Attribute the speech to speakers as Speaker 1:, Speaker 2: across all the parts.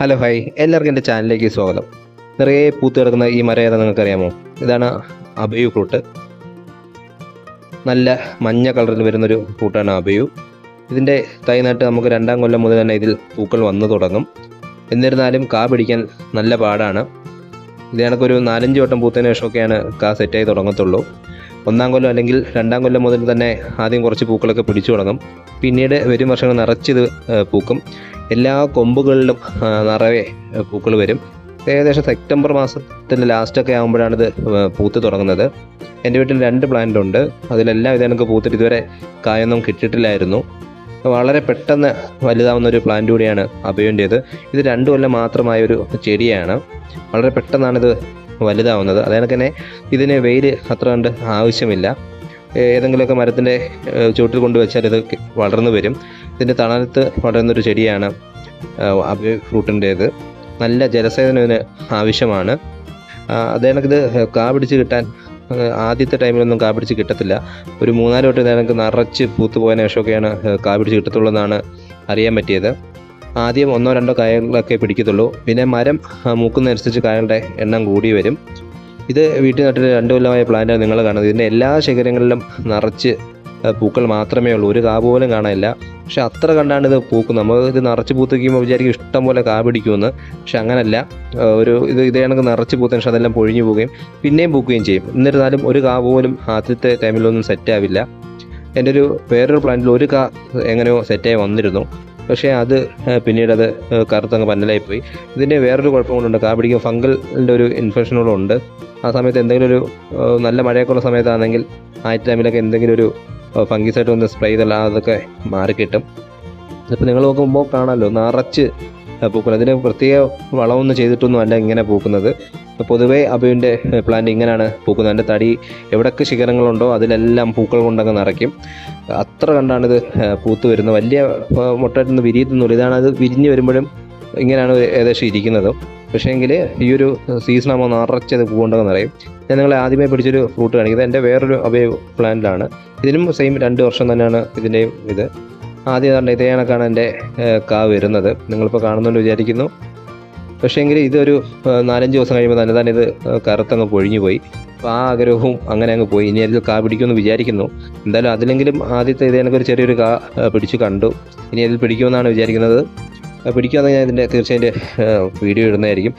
Speaker 1: Hello hi എല്ലാവർക്കും എന്റെ ചാനലിലേക്ക് സ്വാഗതം. നിറയെ പൂത്ത് കിടക്കുന്ന ഈ മരം ഏതാ നിങ്ങൾക്കറിയാമോ? ഇതാണ് അബയു ഫ്രൂട്ട്. നല്ല മഞ്ഞ കളറിൽ വരുന്നൊരു ഫ്രൂട്ടാണ് അബയു ഇതിന്റെ തൈ നട്ട് നമുക്ക് രണ്ടാം കൊല്ലം മുതൽ തന്നെ ഇതിൽ പൂക്കൾ വന്നു തുടങ്ങും. എന്നിരുന്നാലും കാ പിടിക്കാൻ നല്ല പാടാണ്. ഇത് കണക്കൊരു നാലഞ്ച് വട്ടം പൂത്തതിന് ശേഷമൊക്കെയാണ് കാ സെറ്റായി തുടങ്ങത്തുള്ളൂ. ഒന്നാം കൊല്ലം അല്ലെങ്കിൽ രണ്ടാം കൊല്ലം മുതൽ തന്നെ ആദ്യം കുറച്ച് പൂക്കളൊക്കെ പിടിച്ചു തുടങ്ങും. പിന്നീട് വരും വർഷങ്ങൾ നിറച്ചിത് പൂക്കും. എല്ലാ കൊമ്പുകളിലും നിറയെ പൂക്കൾ വരും. ഏകദേശം സെപ്റ്റംബർ മാസത്തിന്റെ ലാസ്റ്റൊക്കെ ആകുമ്പോഴാണ് ഇത് പൂത്ത് തുടങ്ങുന്നത്. എന്റെ വീട്ടിൽ രണ്ട് പ്ലാന്റ് ഉണ്ട് അതിലെല്ലാം ഇത് എനിക്ക് പൂത്തിട്ട് ഇതുവരെ കായൊന്നും കിട്ടിയിട്ടില്ലായിരുന്നു. വളരെ പെട്ടെന്ന് വലുതാവുന്ന ഒരു പ്ലാന്റ് കൂടിയാണ് അഭയന്റേത് ഇത് രണ്ടു കൊല്ലം മാത്രമായ ഒരു ചെടിയാണ്. വളരെ പെട്ടെന്നാണിത് വലുതാവുന്നത്. അതേകണക്ക് തന്നെ ഇതിന് വെയിൽ അത്ര കണ്ട് ആവശ്യമില്ല ഏതെങ്കിലുമൊക്കെ മരത്തിന്റെ ചുവട്ടിൽ കൊണ്ടുവച്ചാൽ ഇത് വളർന്നു വരും. ഇതിന്റെ തണലത്ത് വളരുന്നൊരു ചെടിയാണ് അബിയ ഫ്രൂട്ടിന്റേത് നല്ല ജലസേചനം ഇതിന് ആവശ്യമാണ്. അതേണക്ക് ഇത് കാ പിടിച്ച് കിട്ടാൻ ആദ്യത്തെ ടൈമിലൊന്നും കാ പിടിച്ച് കിട്ടത്തില്ല. ഒരു മൂന്നാൽ വട്ടം നേരങ്ങൾക്ക് നിറച്ച് പൂത്ത് പോയതിനു ശേഷമൊക്കെയാണ് കാ പിടിച്ച് കിട്ടത്തുള്ളൂ എന്നാണ് അറിയാൻ പറ്റിയത്. ആദ്യം ഒന്നോ രണ്ടോ കായകളൊക്കെ പിടിക്കത്തുള്ളൂ. പിന്നെ മരം മൂക്കുന്നതനുസരിച്ച് കായകളുടെ എണ്ണം കൂടി വരും. ഇത് വീട്ടിൽ നട്ടിട്ട് രണ്ടു കൊല്ലമായ പ്ലാന്റാണ് നിങ്ങൾ കാണുന്നത്. ഇതിന്റെ എല്ലാ ശിഖരങ്ങളിലും നിറച്ച് പൂക്കൾ മാത്രമേ ഉള്ളൂ. ഒരു കാ പോലും കാണാനില്ല. പക്ഷെ അത്ര കണ്ടാണ് ഇത് പൂക്കും നമ്മൾ ഇത് നിറച്ച് പൂത്ത് വയ്ക്കുമ്പോൾ വിചാരിക്കും ഇഷ്ടം പോലെ കാ പിടിക്കുമെന്ന്. പക്ഷെ അങ്ങനല്ല. ഒരു ഇത് ഇതേ കണക്ക് നിറച്ച് പൂത്തതിന് പക്ഷെ അതെല്ലാം പൊഴിഞ്ഞു പോവുകയും പിന്നെയും പൂക്കുകയും ചെയ്യും. എന്നിരുന്നാലും ഒരു കാ പോലും ആദ്യത്തെ ടൈമിലൊന്നും സെറ്റാവില്ല എന്റെ ഒരു വേറൊരു പ്ലാന്റിൽ ഒരു കാ എങ്ങനെയോ സെറ്റായി വന്നിരുന്നു. പക്ഷേ അത് പിന്നീട് അത് കറുത്തങ്ങ് പന്നലായി പോയി. ഇതിന്റെ വേറൊരു കുഴപ്പം കൊണ്ടുണ്ട് കാ പിടിക്കും ഫംഗലിന്റെ ഒരു ഇൻഫെക്ഷനോടുണ്ട് ആ സമയത്ത് എന്തെങ്കിലും ഒരു നല്ല മഴയൊക്കെ ഉള്ള സമയത്താണെങ്കിൽ ആ ടൈമിലൊക്കെ എന്തെങ്കിലും ഒരു ഫംഗിസൈഡ് ഒന്ന് സ്പ്രേ ചെയ്താൽ അതൊക്കെ മാറിക്കിട്ടും ഇതിപ്പോൾ നിങ്ങൾ നോക്കുമ്പോൾ കാണാമല്ലോ നിറച്ച് പൂക്കുന്നത്. അതിന് പ്രത്യേക വളമൊന്നും ചെയ്തിട്ടൊന്നും അല്ല ഇങ്ങനെ പൂക്കുന്നത്. പൊതുവേ അബിയുടെ പ്ലാന്റ് ഇങ്ങനെയാണ് പൂക്കുന്നത്. അതിന്റെ തടി എവിടൊക്കെ ശിഖരങ്ങളുണ്ടോ അതിലെല്ലാം പൂക്കൾ കൊണ്ടങ്ങ് നിറയ്ക്കും. അത്ര കണ്ടാണിത് പൂത്ത് വരുന്നത്. വലിയ മുട്ടായിട്ടൊന്നും വിരിയത്തൊന്നുമില്ല ഇതാണ് അത് വിരിഞ്ഞ് വരുമ്പോഴും ഇങ്ങനെയാണ് ഏകദേശം ഇരിക്കുന്നത്. പക്ഷേ എങ്കിൽ ഈ ഒരു സീസൺ ആകുമ്പോൾ നിറച്ചത് പൂവുണ്ടെന്ന് നിറയും. ഞാൻ നിങ്ങളെ ആദ്യമേ പിടിച്ചൊരു ഫ്രൂട്ട് കാണിക്കുന്നത് എന്റെ വേറൊരു അഭയ പ്ലാന്റിലാണ് ഇതിനും സെയിം രണ്ട് വർഷം തന്നെയാണ് ഇതിന്റെയും ഇത്. ആദ്യം ഏതാണ്ട് ഇതേ കണക്കാണ് എന്റെ കാ വരുന്നത്. നിങ്ങളിപ്പോൾ കാണുന്നുണ്ട് വിചാരിക്കുന്നു. പക്ഷേ എങ്കിൽ ഇതൊരു നാലഞ്ച് ദിവസം കഴിയുമ്പോൾ തന്നെ തന്നെ ഇത് കറുത്തങ്ങ് പൊഴിഞ്ഞു പോയി. അപ്പോൾ ആ ആഗ്രഹവും അങ്ങനെ അങ്ങ് പോയി. ഇനി അതിൽ കാ പിടിക്കുമെന്ന് വിചാരിക്കുന്നു. എന്തായാലും അതിലെങ്കിലും ആദ്യത്തെ ഇത് എനിക്കൊരു ചെറിയൊരു കാ പിടിച്ച് കണ്ടു. ഇനി അതിൽ പിടിക്കുമെന്നാണ് വിചാരിക്കുന്നത്. പിടിക്കുമെന്ന് ഞാൻ ഇതിന്റെ തീർച്ചയായും വീഡിയോ ഇടുന്നതായിരിക്കും.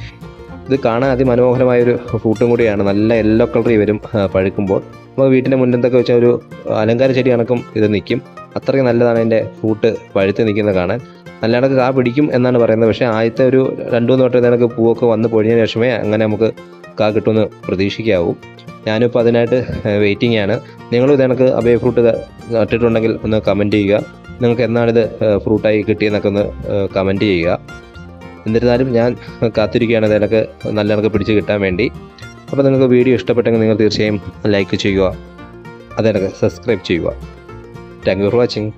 Speaker 1: ഇത് കാണാൻ അതിമനോഹരമായൊരു ഫ്രൂട്ടും കൂടിയാണ്. നല്ല യെല്ലോ കളറിൽ വരും പഴുക്കുമ്പോൾ. നമുക്ക് വീട്ടിന്റെ മുന്നത്തൊക്കെ വെച്ച ഒരു അലങ്കാര ചെടി കണക്കും ഇത് നിൽക്കും. അത്രയ്ക്ക് നല്ലതാണ് അതിന്റെ ഫ്രൂട്ട് പഴുത്ത് നിൽക്കുന്നത് കാണാൻ. നല്ല കണക്ക് കാ പിടിക്കും എന്നാണ് പറയുന്നത്. പക്ഷേ ആദ്യത്തെ ഒരു രണ്ടു മൂന്ന് വട്ടം കണക്ക് പൂവൊക്കെ വന്ന് പൊഴിഞ്ഞതിന് ശേഷമേ അങ്ങനെ നമുക്ക് കാ കിട്ടുമെന്ന് പ്രതീക്ഷിക്കാവൂ. ഞാനിപ്പോൾ അതിനായിട്ട് വെയിറ്റിംഗ് ആണ്. നിങ്ങളും ഇത് അഭയ ഫ്രൂട്ട് നട്ടിട്ടുണ്ടെങ്കിൽ ഒന്ന് കമന്റ് ചെയ്യുക. നിങ്ങൾക്ക് എന്നാണിത് ഫ്രൂട്ടായി കിട്ടിയെന്നൊക്കെ ഒന്ന് കമന്റ് ചെയ്യുക. എന്നിരുന്നാലും ഞാൻ കാത്തിരിക്കുകയാണ് ഇതിനൊക്കെ നല്ല കണക്ക് പിടിച്ച് കിട്ടാൻ വേണ്ടി. അപ്പോൾ നിങ്ങൾക്ക് വീഡിയോ ഇഷ്ടപ്പെട്ടെങ്കിൽ നിങ്ങൾ തീർച്ചയായും ലൈക്ക് ചെയ്യുക അതേ സബ്സ്ക്രൈബ് ചെയ്യുക. Thank you for watching.